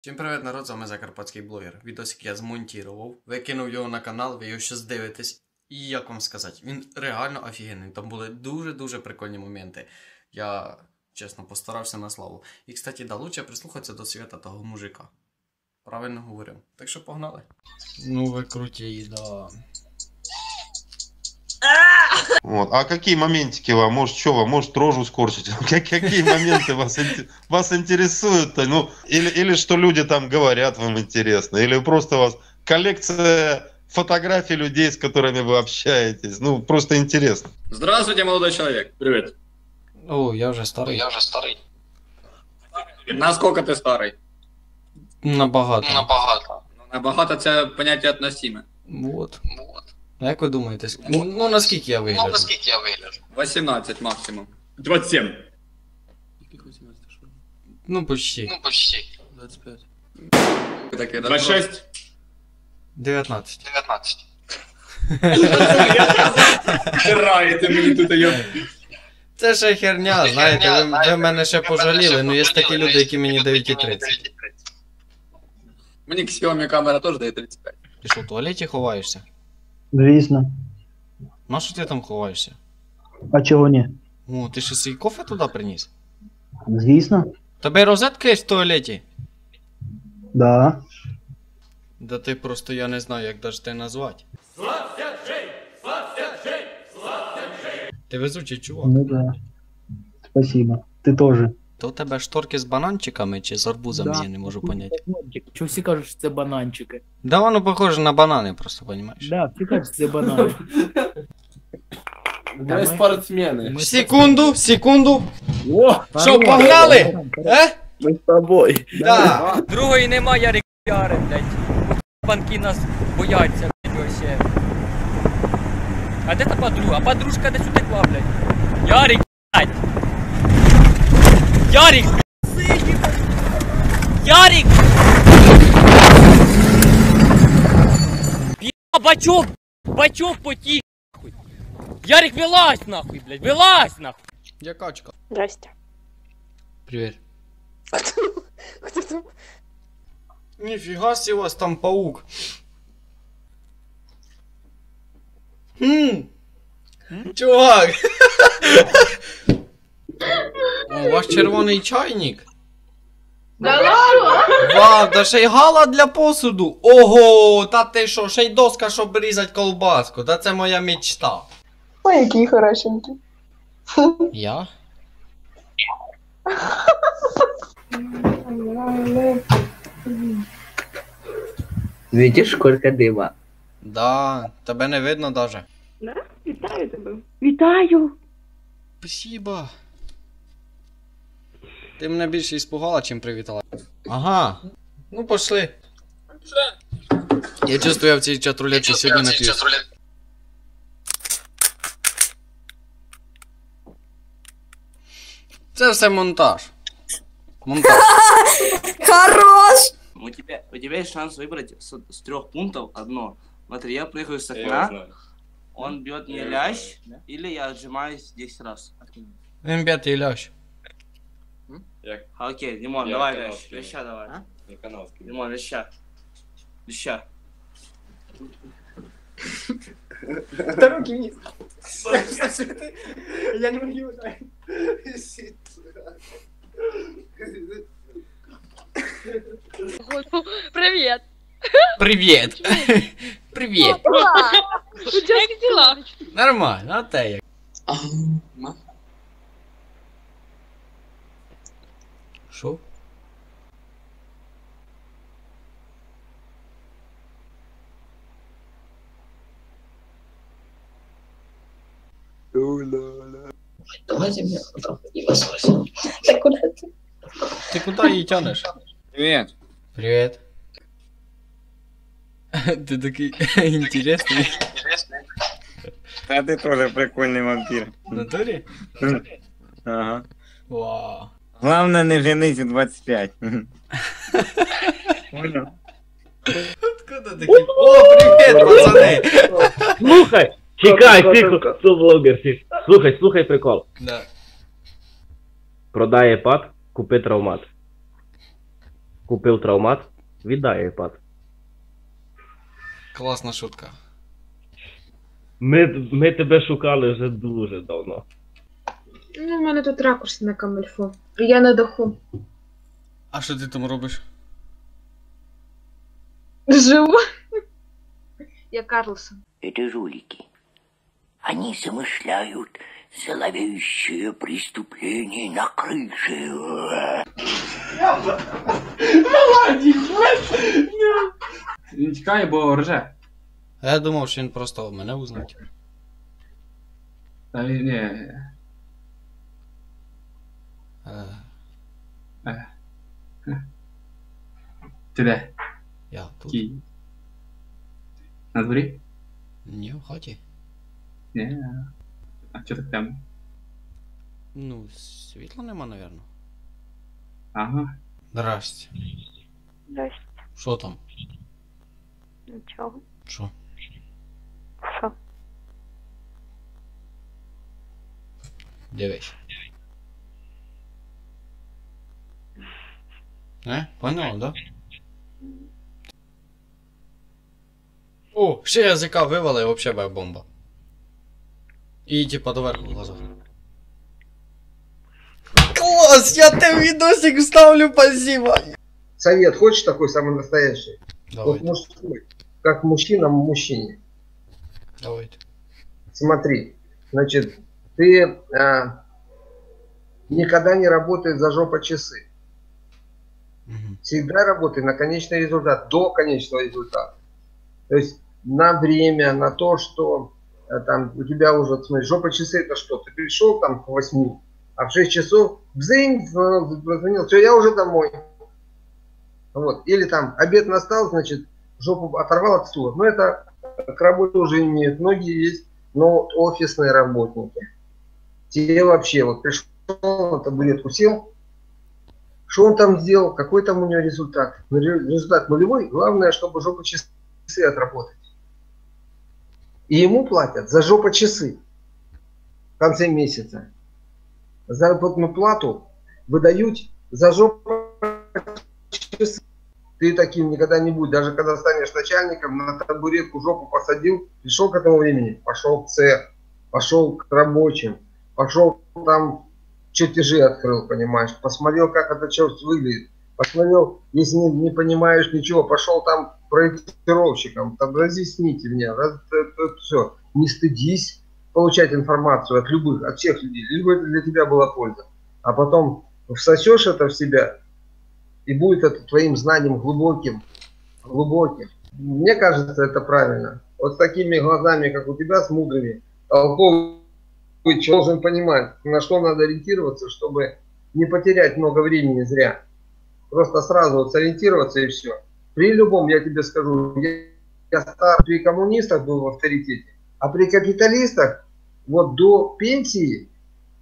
Всім привіт, народ, з вами Закарпатський блогер. Відосик я змонтував, викинув його на канал, ви його щось дивитесь. І як вам сказати, він реально офігенний. Там були дуже-дуже прикольні моменти. Я, чесно, постарався на славу. І, кстати, да, лучше прислухатися до свята того мужика. Правильно говорив. Так що погнали. Ну ви круті, да. Вот. А какие моментики вам, может, что вам, может, рожу скорчить? Как- Какие моменты вас, вас интересуют-то? Ну, или, или что люди там говорят вам интересно, или просто у вас коллекция фотографий людей, с которыми вы общаетесь. Ну, просто интересно. Здравствуйте, молодой человек. Привет. О, я вже старий. уже старий. Насколько ты старый? Набагато. Набагато. Ну, Набагато це поняття относиме. Вот. Вот. А Як ви думаєте, ск- ну, ну наскільки я Ну, наскільки я вигляджу? 18 максимум. 27. Ну, почти. Ну, почти. Таке, да, 26. 19. 19. Тираєте мені тут йо. Це ще херня, Це знаєте, херня, ви, знаєте, ви мене ще пожаліли, ну є такі люди, які мені дають і які мені 30. дають і 30. Мені Xiaomi камера теж дає 35. Ти що, в туалеті ховаєшся? Звісно. На що ти там ховаєшся? А чого ні? О, ти ще свій кофе туди приніс? Звісно. Тебе розетка є в туалеті? Да. Да ти просто я не знаю, як даже те назвати. Ти везучий чувак. Ну да. Спасибо. Ти теж. То у тебе шторки з бананчиками чи з арбузами, Да. я не можу поняти. Чого всі кажуть, що це бананчики? Да воно похоже на банани, просто понімаєш. Да, всі кажуть, що це банани. Ми спортсмени. Секунду, секунду. О, Що, погнали? Е? Ми з тобою. Да. Другої нема, Ярик Яри, блядь. Банки нас бояться, блядь, вообще. А де та подруга? А подружка десь утекла, блядь. Ярик, блядь. Ярик, блядь. Ярик! Б'я, бачок! Бачок потік, нахуй. Ярик, вилазь, нахуй, блядь, вилазь, нахуй. Я качка. Здрасте. Привіт. Кто там? Ніфіга сі у вас там паук. Хм. Чувак. О, у вас червоний чайник. Вау, та ще й гала для посуду. Ого, та ти що, ще й доска, щоб різати колбаску. Та це моя мечта. Ой, який хорошенький. Я? Видиш, сколько дима? Да, тебе не видно даже. Да? Вітаю тебе. Вітаю. Спасибо. Ти мене більше іспугала, чим привітала. Ага. Ну пошли. Я чувствую, я в цій чатрулеці сьогодні нап'юсь. Це все монтаж. Монтаж. Хорош! У тебя, у тебя есть шанс выбрать с, с трех пунктов одно. Смотри, я прыгаю с Я його окна, знаю. он бьет мне лящ, или я отжимаюсь 10 раз. Він п'ятий лящ. Як Окей, Димон, Я давай канал скину. ляща давай. на канал скинув. Димон, ляща. Ляща. Привет. Привіт. Привіт. У тебя как дела? Нормально, а те як? Що? Давайте мне потом и лосось. Так куда ты? Ти куди її тянеш? Привіт. Привіт. Ти такий інтересний. Та ти теж прикольний вампір. В натурі? Ага. Вау. Главное не женись у 25. Понял? Откуда такий? О, привіт, пацани! Слухай! Чекай, тихо, хто блогер сів. Слухай, слухай прикол. Да. Продає пад, купи травмат. купив травмат, віддай iPad. Класна шутка. Ми, ми тебе шукали вже дуже давно. Ну, у мене тут ракурс на камельфо. Я на даху. А що ти там робиш? Живу. Я Карлсон. Это жулики. Они замышляют зловещее преступление на крыше. Він тікає, бо рже. А я думав, що він просто мене узнать. Та ні, ні. Е, Е. Ти де? я тут. Кі. На дворі? Ні, в хаті. Ні. А чого так темно? Ну, світла нема, напевно. Ага. Здрасте. Здрасте. Що там? Нічого. Що? Що? Дивись. Не? Понял, да? О, ще язика вивали, вообще бе бомба. І типа доверху глаза. Класс, я тебе видосик вставлю, спасибо. Совет хочешь такой самый настоящий? Давай. Вот мужской, как мужчина мужчине. Давайте. Смотри, значит, ты а, никогда не работай за жопа часы. Всегда работай на конечный результат, до конечного результата. То есть на время, на то, что э, там у тебя уже, смотри, жопа часы это что? Ты пришел там к 8, а в 6 часов бзынь, позвонил, все, я уже домой. Вот. Или там обед настал, значит, жопу оторвал от стула. Но это к работе уже имеют. Многие есть, но офисные работники. Те вообще, вот пришел на табуретку, сел, что он там сделал, какой там у него результат. Ну, ре- Результат нулевой, главное, чтобы жопа часы отработать. И ему платят за жопа часы в конце месяца. Заработную плату выдают за жопа часы. Ты таким никогда не будь. Даже когда станешь начальником, на табуретку жопу посадил, пришел к этому времени, пошел в цех, пошел к рабочим, пошел там чертежи открыл, понимаешь, посмотрел, как это все выглядит, посмотрел, если не, не понимаешь ничего, пошел там проектировщиком, там разъясните мне, раз, все, не стыдись получать информацию от любых, от всех людей, лишь это для тебя была польза, а потом всосешь это в себя, и будет это твоим знанием глубоким, глубоким. Мне кажется, это правильно. Вот с такими глазами, как у тебя, с мудрыми, толковый человек должен понимать, на что надо ориентироваться, чтобы не потерять много времени зря. Просто сразу вот сориентироваться и все. При любом, я тебе скажу, я, я стар, при коммунистах был в авторитете, а при капиталистах вот до пенсии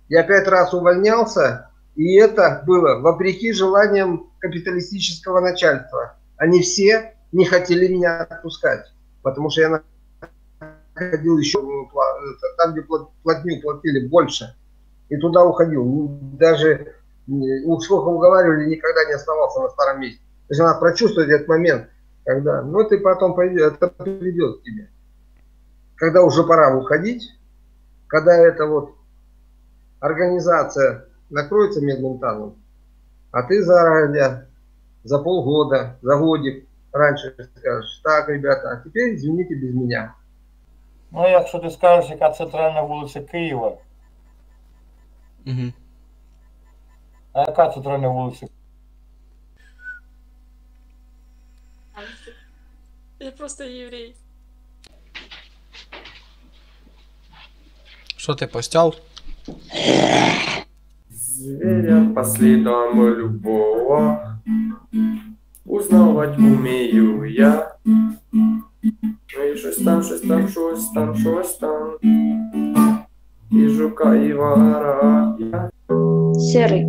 я пять раз увольнялся, и это было вопреки желаниям капиталистического начальства. Они все не хотели меня отпускать, потому что я ходил еще там, где платню платили больше, и туда уходил. Даже ну, сколько уговаривали, никогда не оставался на старом месте. То есть надо прочувствовать этот момент, когда, ну ты потом пойдет, это придет к тебе. Когда уже пора уходить, когда эта вот организация накроется медным таном, а ты заранее, за полгода, за годик раньше скажешь, так, ребята, а теперь извините без меня. Ну, якщо ти скажеш, яка центральна вулиця Києва, Угу. а яка центральна вулиця? Я просто єврей. Що ти постяв? Зверя по следам любого Узнавать умею я Ну і щось там, щось там, щось там, щось там І жука, і вара я Серий.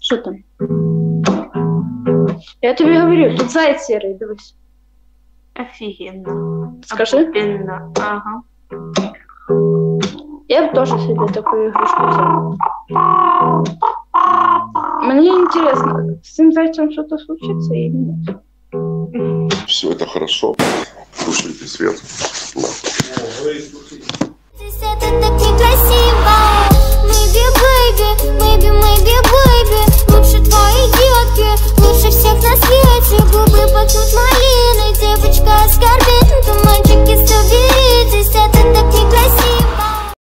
Що там? Я тобі говорю, тут заяць серий, дивись. Офігенно. Скажи. Обалденно. Ага. Я б теж собі таку ігрушку взяла. Мне интересно, с этим зайцем что-то случится или нет? Все это хорошо. Слушайте свет. Да. Лучше всех на свете Губы пахнут малиной, девочка оскорбит